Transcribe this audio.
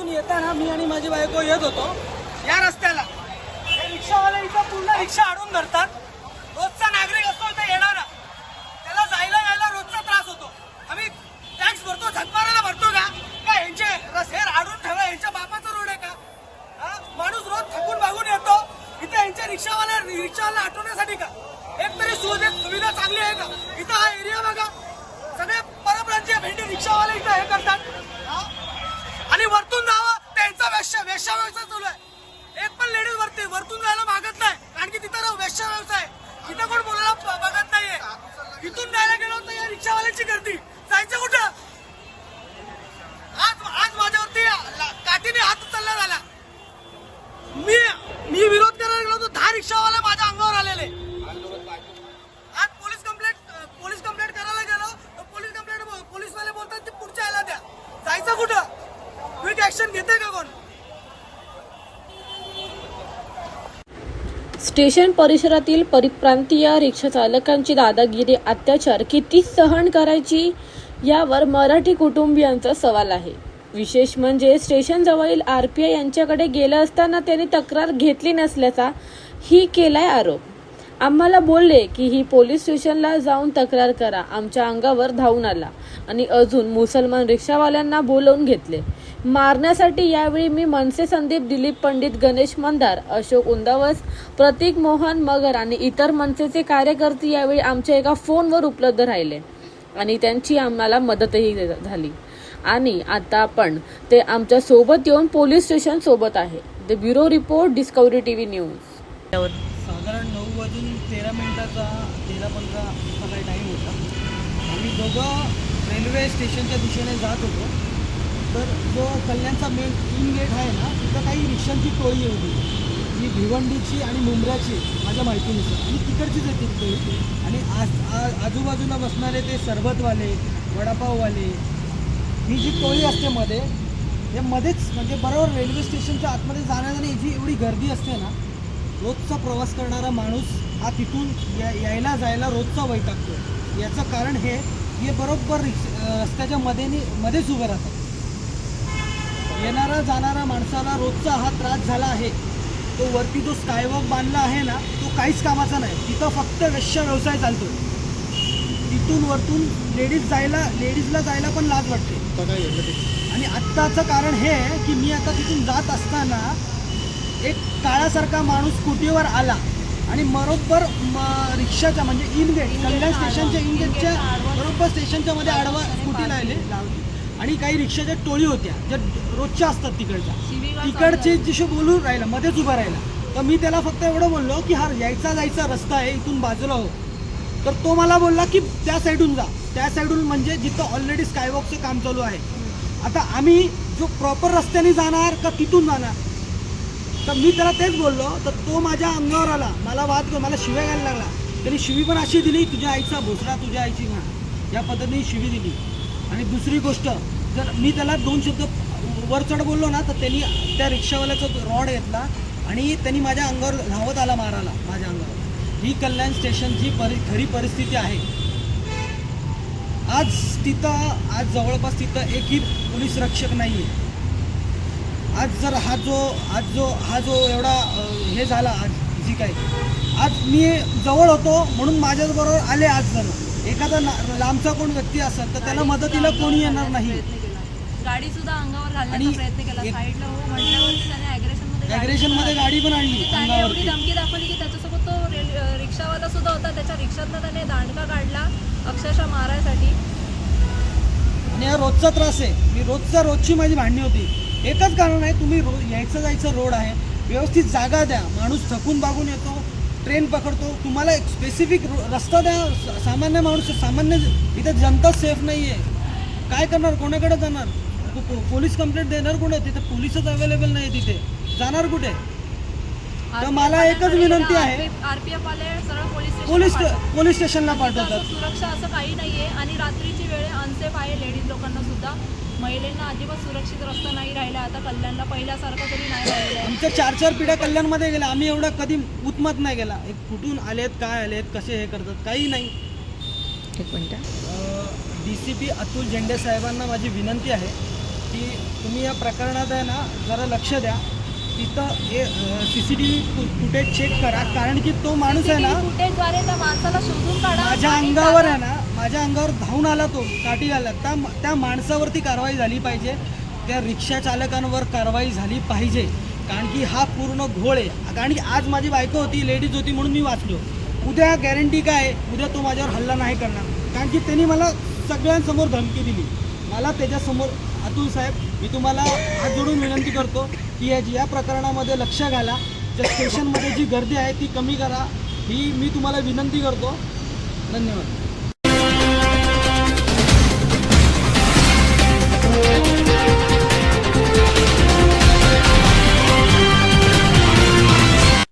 रस्त्यातून येताना मी आणि माझी बायको येत होतो. या रस्त्याला. रिक्षावाले इथं पूर्ण रिक्षा अडून धरतात. रोजचा नागरिक असतो इथे येणारा. त्याला जायला यायला रोजचा त्रास होतो. आम्ही टॅक्स भरतो झकमाराला भरतो का? का यांचे रस्ते अडून ठेवला यांच्या बापाचा रोड आहे का? माणूस रोज थकून भागून येतो. इथे यांच्या रिक्षावाले रिक्षावाला आठवण्यासाठी का? एक तरी सुविधा चांगली आहे का? इथं हा एरिया बघा. सगळे परप्रांतीय भेंडी रिक्षावाले इथं हे करतात. वरतून जावं. त्यांचा वेश्या वेश्या व्यवसाय चालू आहे. एक पण लेडीज वरती वरतून जायला मागत नाही. कारण की तिथं राहू वेश्या व्यवसाय इथं कोण बोलायला बघत नाहीये. इथून जायला गेलो तर या रिक्षावाल्याची गर्दी. क्विक ऍक्शन घेते का कोण? स्टेशन परिसरातील परिप्रांतीय रिक्षा चालकांची दादागिरी अत्याचार किती सहन करायची यावर मराठी कुटुंबियांचा सवाल आहे. विशेष म्हणजे स्टेशनजवळील आर पी आय यांच्याकडे गेलं असताना त्यांनी तक्रार घेतली नसल्याचा ही केलाय आरोप. आम्हाला बोलले की ही पोलीस स्टेशनला जाऊन तक्रार करा. आमच्या अंगावर धावून आला. आणि अजून मुसलमान रिक्षावाल्यांना बोलवून घेतले. मारण्यासाठी यावेळी मी मनसे संदीप दिलीप पंडित गणेश मंदार अशोक उंदावस प्रतीक मोहन मगर आणि इतर मनसेचे कार्यकर्ते यावेळी आमच्या एका फोनवर उपलब्ध राहिले. आणि त्यांची आम्हाला मदतही झाली. आणि आता आपण ते आमच्यासोबत येऊन पोलीस स्टेशन सोबत आहे. The bureau report Discovery TV news. साधारण अजून तेरा मिनटाचा तेरा पंधरा असा काही टाईम होता. आम्ही दोघं रेल्वे स्टेशनच्या दिशेने जात होतो. तर जो कल्याणचा मेन इन गेट आहे ना तिथं काही रिक्षांची टोळी होती जी भिवंडीची आणि मुंबऱ्याची माझ्या माहितीनुसार. आणि तिकडचीच आहे ती टोळी. आणि आज आजूबाजूला बसणारे ते सरबतवाले वडापाववाले ही जी टोळी असते मध्ये हे मध्येच म्हणजे बरोबर रेल्वे स्टेशनच्या आतमध्ये जाण्यासाठी जी एवढी गर्दी असते ना रोजचा प्रवास करणारा माणूस हा तिथून या यायला जायला रोजचा वैतागतो. याचं कारण हे हे बरोबर रस्त्याच्या मध्ये मध्येच उभे राहतात येणारा जाणारा माणसाला रोजचा हा त्रास झाला आहे. तो वरती जो स्कायवॉक बांधला आहे ना तो काहीच कामाचा नाही. तिथं फक्त वेश्या व्यवसाय चालतो. तिथून वरतून लेडीज जायला लेडीजला जायला पण लाज वाटते. आणि आत्ताचं कारण हे आहे की मी आता तिथून जात असताना एक काळासारखा माणूस स्कूटीवर आला आणि बरोबर रिक्षाच्या म्हणजे इन गेट कल्याण स्टेशनच्या इन गेटच्या बरोबर स्टेशनच्या मध्ये आडवा स्कूटी लावली. आणि काही रिक्षाच्या टोळी होत्या ज्या रोजच्या असतात तिकडच्या. तिकडचे जिशे बोलून राहिला मध्येच उभा राहिला. तर मी त्याला फक्त एवढं बोललो की हा यायचा जायचा रस्ता आहे इथून बाजूला हो. तर तो मला बोलला की त्या साईडून जा. त्या साईडून म्हणजे जिथं ऑलरेडी स्कायवॉकचं काम चालू आहे. आता आम्ही जो प्रॉपर रस्त्याने जाणार का तिथून जाणार? तर मी त्याला तेच बोललो तर तो माझ्या अंगावर आला. मला वाद मला शिव्या घ्यायला लागला. त्यांनी शिवी पण अशी दिली तुझ्या आईचा भोसडा तुझ्या आईची ना या पद्धतीने शिवी दिली. आणि दुसरी गोष्ट जर मी त्याला दोन शब्द वर चढ बोललो ना तर त्यांनी त्या रिक्षावाल्याचा रॉड घेतला आणि त्यांनी माझ्या अंगावर धावत आला मारायला माझ्या अंगावर. ही कल्याण स्टेशनची परि खरी परिस्थिती आहे. आज तिथं आज जवळपास तिथं एकही पोलीस रक्षक नाही आहे आज जर हा जो आज जो हा जो एवढा हे झाला आज जी काही. आज मी जवळ होतो म्हणून माझ्याबरोबर आले आज जण. एखादा लांबचा कोण व्यक्ती असेल तर त्याला मदतीला कोणी येणार नाही. गाडी सुद्धा अंगावर घालण्याचा प्रयत्न केला. साईडला हो म्हटल्यावर त्याने अग्रेशनमध्ये गाडी पण आणली त्याने एवढी धमकी दाखवली की त्याच्यासोबत तो रिक्षावाला सुद्धा होता. त्याच्या रिक्षातनं त्याने दांडका काढला अक्षरशः मारायसाठी. आणि हा रोजचा त्रास आहे. मी रोजचा रोजची माझी भांडणी होती. एकच कारण आहे तुम्ही रो यायचं जायचं रोड आहे. व्यवस्थित जागा द्या. माणूस थकून बागून येतो ट्रेन पकडतो. तुम्हाला एक स्पेसिफिक रस्ता द्या. सामान्य माणूस सामान्य इथे जनता सेफ नाही आहे काय करणार? कोणाकडे जाणार? पोलीस कंप्लेंट देणार कुठे? तिथे पोलीसच अवेलेबल नाही तिथे. जाणार कुठे? तर मला एकच विनंती आहे. आरपीएफ वाले सरळ पोलीस पोलीस स्टेशनला पोलीस स्टेशनला पाठवतात. सुरक्षा असं काही नाहीये आणि रात्रीची वेळ अनसेफ आहे लेडीज लोकांना सुद्धा. महिलांना अजिबात सुरक्षित रस्ता नाही राहिला. आता कल्याणला पहिल्यासारखं तरी नाही राहिलेलं आहे. आमच्या चार चार पिढ्या कल्याणमध्ये गेल्या. आम्ही एवढा कधी उत्मत नाही गेला. एक कुठून आलेत काय आलेत कसे हे करतात काही नाही. एक minute. D C P Atul Zende साहेबांना माझी विनंती आहे की तुम्ही या प्रकरणात आहे ना जरा लक्ष द्या. तिथं हे C C T V footage check करा. कारण की तो माणूस आहे ना फुटेजद्वारे त्या माणसाला शोधून काढा. माझ्या आणि अंगावर आहे ना माझ्या अंगावर धावून आला तो काठी आला. त्या त्या माणसावरती कारवाई झाली पाहिजे. त्या रिक्षा चालकांवर कारवाई झाली पाहिजे. कारण की हा पूर्ण घोळ आहे. कारण की आज माझी बायको होती लेडीज होती म्हणून मी वाचलो. उद्या गॅरंटी काय? आहे? उद्या तो माझ्यावर हल्ला नाही करणार. कारण की त्यांनी मला सगळ्यांसमोर धमकी दिली. मला त्याच्यासमोर अतुल साहेब मी तुम्हाला हात जोडून विनंती करतो की या या प्रकरणामध्ये लक्ष घाला. ज्या स्टेशनमध्ये जी गर्दी आहे ती कमी करा. ही मी तुम्हाला विनंती करतो. धन्यवाद.